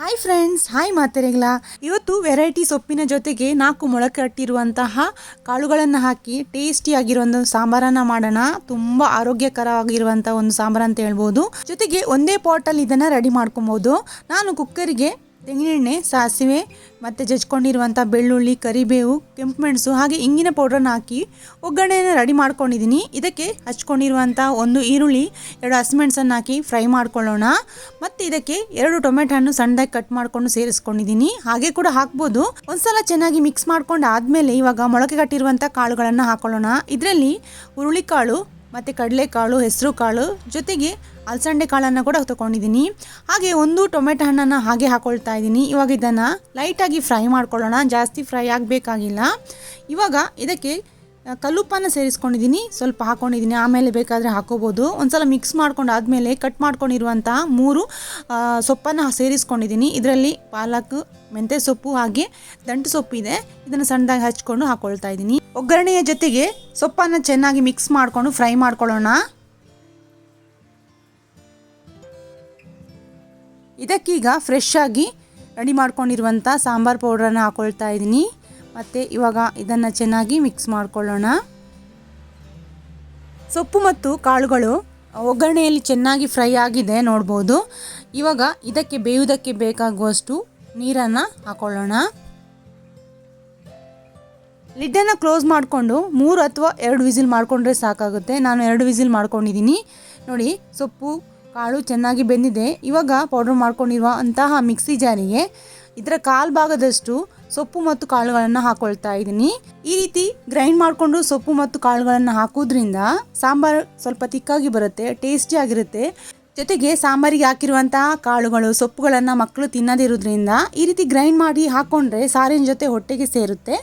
Hi friends hi ಮಾತೆರೆಗಳ. ಇವತ್ತು variety ಸೊಪ್ಪಿನ ಜೊತೆಗೆ ನಾಲ್ಕು ಮೊಳಕೆ ಕಟ್ಟಿರುವಂತಹ ಕಾಳುಗಳನ್ನು ಹಾಕಿ ಟೇಸ್ಟಿಯಾಗಿರುವಂಥ ಒಂದು ಸಾಂಬಾರನ್ನು ಮಾಡೋಣ. ತುಂಬ ಆರೋಗ್ಯಕರವಾಗಿರುವಂಥ ಒಂದು ಸಾಂಬಾರು ಅಂತ ಹೇಳ್ಬೋದು. ಜೊತೆಗೆ ಒಂದೇ ಪಾಟಲ್ಲಿ ಇದನ್ನು ರೆಡಿ ಮಾಡ್ಕೊಬೋದು. ನಾನು ಕುಕ್ಕರಿಗೆ ತೆಂಗಿನೆಣ್ಣೆ, ಸಾಸಿವೆ ಮತ್ತು ಜಜ್ಕೊಂಡಿರುವಂಥ ಬೆಳ್ಳುಳ್ಳಿ, ಕರಿಬೇವು, ಕೆಂಪು ಮೆಣಸು ಹಾಗೆ ಇಂಗಿನ ಪೌಡ್ರನ್ನ ಹಾಕಿ ಒಗ್ಗರಣೆಯನ್ನು ರೆಡಿ ಮಾಡ್ಕೊಂಡಿದ್ದೀನಿ. ಇದಕ್ಕೆ ಹಚ್ಕೊಂಡಿರುವಂಥ ಒಂದು ಈರುಳ್ಳಿ, ಎರಡು ಹಸಿಮೆಣಸನ್ನು ಹಾಕಿ ಫ್ರೈ ಮಾಡ್ಕೊಳ್ಳೋಣ. ಮತ್ತು ಇದಕ್ಕೆ ಎರಡು ಟೊಮೆಟೊ ಹಣ್ಣು ಸಣ್ಣದಾಗಿ ಕಟ್ ಮಾಡಿಕೊಂಡು ಸೇರಿಸ್ಕೊಂಡಿದ್ದೀನಿ. ಹಾಗೆ ಕೂಡ ಹಾಕ್ಬೋದು. ಒಂದ್ಸಲ ಚೆನ್ನಾಗಿ ಮಿಕ್ಸ್ ಮಾಡ್ಕೊಂಡು ಆದಮೇಲೆ ಇವಾಗ ಮೊಳಕೆ ಕಟ್ಟಿರುವಂಥ ಕಾಳುಗಳನ್ನು ಹಾಕೊಳ್ಳೋಣ. ಇದರಲ್ಲಿ ಹುರುಳಿಕಾಳು ಮತ್ತು ಕಡಲೆಕಾಳು ಹೆಸರು ಕಾಳು ಜೊತೆಗೆ ಅಲಸಂಡೆ ಕಾಳನ್ನು ಕೂಡ ತಗೊಂಡಿದ್ದೀನಿ. ಹಾಗೆ ಒಂದು ಟೊಮೆಟೊ ಹಣ್ಣನ್ನು ಹಾಗೆ ಹಾಕೊಳ್ತಾ ಇದ್ದೀನಿ. ಇವಾಗ ಇದನ್ನು ಲೈಟಾಗಿ ಫ್ರೈ ಮಾಡ್ಕೊಳ್ಳೋಣ. ಜಾಸ್ತಿ ಫ್ರೈ ಆಗಬೇಕಾಗಿಲ್ಲ. ಇವಾಗ ಇದಕ್ಕೆ ಕಲ್ಲುಪ್ಪನ್ನು ಸೇರಿಸ್ಕೊಂಡಿದ್ದೀನಿ. ಸ್ವಲ್ಪ ಹಾಕ್ಕೊಂಡಿದ್ದೀನಿ ಆಮೇಲೆ ಬೇಕಾದರೆ ಹಾಕೋಬೋದು. ಒಂದ್ಸಲ ಮಿಕ್ಸ್ ಮಾಡ್ಕೊಂಡು ಆದಮೇಲೆ ಕಟ್ ಮಾಡ್ಕೊಂಡಿರುವಂಥ ಮೂರು ಸೊಪ್ಪನ್ನು ಸೇರಿಸ್ಕೊಂಡಿದ್ದೀನಿ. ಇದರಲ್ಲಿ ಪಾಲಕ್, ಮೆಂತ್ಯ ಸೊಪ್ಪು ಹಾಗೆ ದಂಟು ಸೊಪ್ಪು ಇದೆ ಇದನ್ನು ಸಣ್ಣದಾಗಿ ಹಚ್ಕೊಂಡು ಹಾಕ್ಕೊಳ್ತಾ ಇದ್ದೀನಿ. ಒಗ್ಗರಣೆಯ ಜೊತೆಗೆ ಸೊಪ್ಪನ್ನು ಚೆನ್ನಾಗಿ ಮಿಕ್ಸ್ ಮಾಡಿಕೊಂಡು ಫ್ರೈ ಮಾಡ್ಕೊಳ್ಳೋಣ. ಇದಕ್ಕೀಗ ಫ್ರೆಶ್ ಆಗಿ ರೆಡಿ ಮಾಡ್ಕೊಂಡಿರುವಂಥ ಸಾಂಬಾರ್ ಪೌಡ್ರನ್ನು ಹಾಕೊಳ್ತಾ ಇದ್ದೀನಿ. ಮತ್ತು ಇವಾಗ ಇದನ್ನು ಚೆನ್ನಾಗಿ ಮಿಕ್ಸ್ ಮಾಡ್ಕೊಳ್ಳೋಣ. ಸೊಪ್ಪು ಮತ್ತು ಕಾಳುಗಳು ಒಗ್ಗರಣೆಯಲ್ಲಿ ಚೆನ್ನಾಗಿ ಫ್ರೈ ಆಗಿದೆ ನೋಡ್ಬೋದು. ಇವಾಗ ಇದಕ್ಕೆ ಬೇಯುವುದಕ್ಕೆ ಬೇಕಾಗುವಷ್ಟು ನೀರನ್ನು ಹಾಕೊಳ್ಳೋಣ. ಲಿಡ್ಡನ್ನು ಕ್ಲೋಸ್ ಮಾಡಿಕೊಂಡು ಮೂರು ಅಥವಾ ಎರಡು ವಿಸಿಲ್ ಮಾಡಿಕೊಂಡ್ರೆ ಸಾಕಾಗುತ್ತೆ. ನಾನು ಎರಡು ವಿಸಿಲ್ ಮಾಡ್ಕೊಂಡಿದ್ದೀನಿ ನೋಡಿ, ಸೊಪ್ಪು, ಕಾಳು ಚೆನ್ನಾಗಿ ಬೆಂದಿದೆ. ಇವಾಗ ಪೌಡ್ರ್ ಮಾಡ್ಕೊಂಡಿರುವ ಅಂತಹ ಮಿಕ್ಸಿ ಜಾರಿಗೆ ಇದರ ಕಾಲು ಭಾಗದಷ್ಟು ಸೊಪ್ಪು ಮತ್ತು ಕಾಳುಗಳನ್ನು ಹಾಕೊಳ್ತಾ ಇದ್ದೀನಿ ಈ ರೀತಿ ಗ್ರೈಂಡ್ ಮಾಡಿಕೊಂಡು ಸೊಪ್ಪು ಮತ್ತು ಕಾಳುಗಳನ್ನು ಹಾಕೋದ್ರಿಂದ ಸಾಂಬಾರು ಸ್ವಲ್ಪ ತಿಕ್ಕಾಗಿ ಬರುತ್ತೆ ಟೇಸ್ಟಿ ಆಗಿರುತ್ತೆ. ಜೊತೆಗೆ ಸಾಂಬಾರಿಗೆ ಹಾಕಿರುವಂತಹ ಕಾಳುಗಳು, ಸೊಪ್ಪುಗಳನ್ನು ಮಕ್ಕಳು ತಿನ್ನದಿರೋದ್ರಿಂದ ಈ ರೀತಿ ಗ್ರೈಂಡ್ ಮಾಡಿ ಹಾಕ್ಕೊಂಡ್ರೆ ಸಾರಿನ ಜೊತೆ ಹೊಟ್ಟೆಗೆ ಸೇರುತ್ತೆ.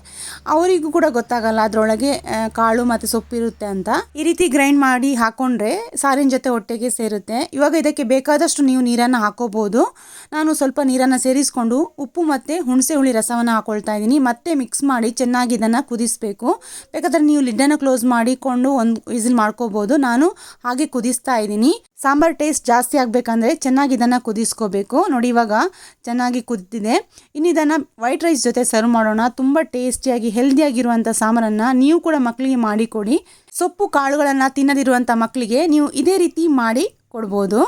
ಅವರಿಗೂ ಕೂಡ ಗೊತ್ತಾಗಲ್ಲ ಅದರೊಳಗೆ ಕಾಳು ಮತ್ತು ಸೊಪ್ಪು ಇರುತ್ತೆ ಅಂತ. ಈ ರೀತಿ ಗ್ರೈಂಡ್ ಮಾಡಿ ಹಾಕ್ಕೊಂಡ್ರೆ ಸಾರಿನ ಜೊತೆ ಹೊಟ್ಟೆಗೆ ಸೇರುತ್ತೆ. ಇವಾಗ ಇದಕ್ಕೆ ಬೇಕಾದಷ್ಟು ನೀವು ನೀರನ್ನು ಹಾಕೋಬಹುದು ನಾನು ಸ್ವಲ್ಪ ನೀರನ್ನು ಸೇರಿಸ್ಕೊಂಡು ಉಪ್ಪು ಮತ್ತು ಹುಣಸೆ ಹುಳಿ ರಸವನ್ನು ಹಾಕೊಳ್ತಾ ಇದ್ದೀನಿ. ಮತ್ತೆ ಮಿಕ್ಸ್ ಮಾಡಿ ಚೆನ್ನಾಗಿ ಇದನ್ನು ಕುದಿಸಬೇಕು. ಬೇಕಾದ್ರೆ ನೀವು ಲಿಡ್ಡನ್ನು ಕ್ಲೋಸ್ ಮಾಡಿಕೊಂಡು ಒಂದು ವಿಸಿಲ್ ಮಾಡ್ಕೋಬೋದು. ನಾನು ಹಾಗೆ ಕುದಿಸ್ತಾ ಇದ್ದೀನಿ. ಸಾಂಬಾರ್ ಟೇಸ್ಟ್ ಜಾಸ್ತಿ ಆಗಬೇಕಂದ್ರೆ ಚೆನ್ನಾಗಿ ಇದನ್ನು ಕುದಿಸ್ಕೋಬೇಕು. ನೋಡಿ ಇವಾಗ ಚೆನ್ನಾಗಿ ಕುದಿದಿದೆ. ಇನ್ನು ಇದನ್ನು ವೈಟ್ ರೈಸ್ ಜೊತೆ ಸರ್ವ್ ಮಾಡೋಣ. ತುಂಬ ಟೇಸ್ಟಿಯಾಗಿ ಹೆಲ್ದಿಯಾಗಿರುವಂಥ ಸಾಂಬಾರನ್ನು ನೀವು ಕೂಡ ಮಕ್ಕಳಿಗೆ ಮಾಡಿಕೊಡಿ ಸೊಪ್ಪು, ಕಾಳುಗಳನ್ನು ತಿನ್ನದಿರುವಂಥ ಮಕ್ಕಳಿಗೆ ನೀವು ಇದೇ ರೀತಿ ಮಾಡಿ ಕೊಡ್ಬೋದು.